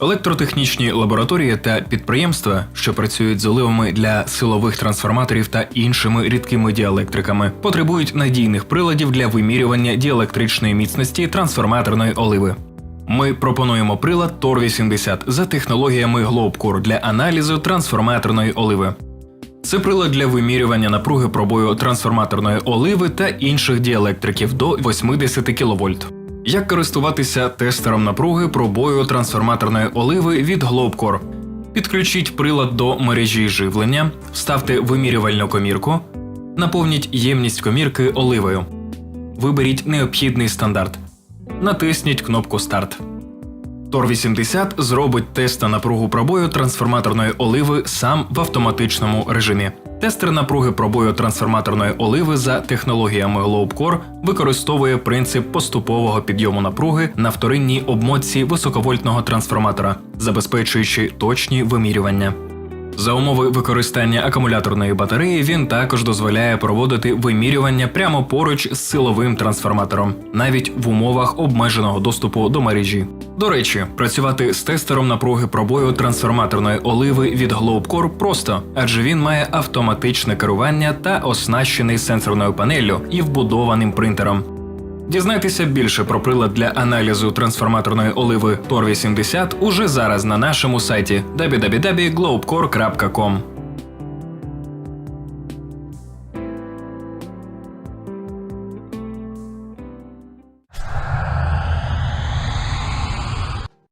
Електротехнічні лабораторії та підприємства, що працюють з оливами для силових трансформаторів та іншими рідкими діелектриками, потребують надійних приладів для вимірювання діелектричної міцності трансформаторної оливи. Ми пропонуємо прилад Тор 80 за технологіями Globcore для аналізу трансформаторної оливи. Це прилад для вимірювання напруги пробою трансформаторної оливи та інших діелектриків до 80 кВт. Як користуватися тестером напруги пробою трансформаторної оливи від Globcore? Підключіть прилад до мережі живлення, вставте вимірювальну комірку, наповніть ємність комірки оливою. Виберіть необхідний стандарт. Натисніть кнопку Старт. Тор 80 зробить тест на напругу пробою трансформаторної оливи сам в автоматичному режимі. Тестер напруги пробою трансформаторної оливи за технологіями Globcore використовує принцип поступового підйому напруги на вторинній обмотці високовольтного трансформатора, забезпечуючи точні вимірювання. За умови використання акумуляторної батареї він також дозволяє проводити вимірювання прямо поруч з силовим трансформатором, навіть в умовах обмеженого доступу до мережі. До речі, працювати з тестером напруги пробою трансформаторної оливи від Globcore просто, адже він має автоматичне керування та оснащений сенсорною панеллю і вбудованим принтером. Дізнайтеся більше про прилад для аналізу трансформаторної оливи Tor 80 уже зараз на нашому сайті www.globecore.com.